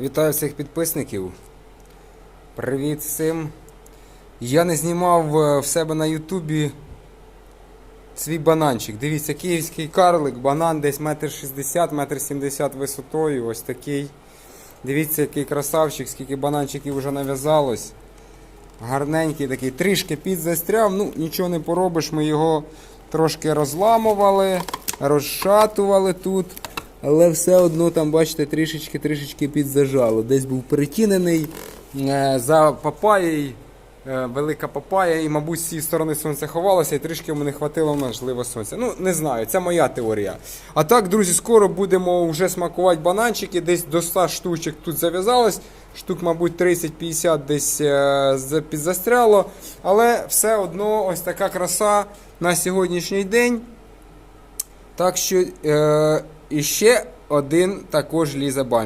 Вітаю всіх підписників. Привіт всім. Я не знімав е, в себе на Ютубі свій бананчик. Дивіться, київський карлик, банан десь метр шістдесят, метр сімдесят висотою. Ось такий. Дивіться, який красавчик, скільки бананчиків вже нав'язалось. Гарненький такий, трішки підзастряв, ну нічого не поробиш, ми його трошки розламували, розшатували тут. Але все одно там, бачите, трішечки-трішечки підзажало. Десь був перетінений е, за папаєю, е, велика папая, і, мабуть, з цієї сторони сонце ховалося, і трішки не хватило можливо сонця. Ну, не знаю, це моя теорія. А так, друзі, скоро будемо вже смакувати бананчики. Десь до 100 штучок тут зав'язалось. Штук, мабуть, 30-50 десь е, підзастряло. Але все одно ось така краса на сьогоднішній день. Так що е, і ще один також лізе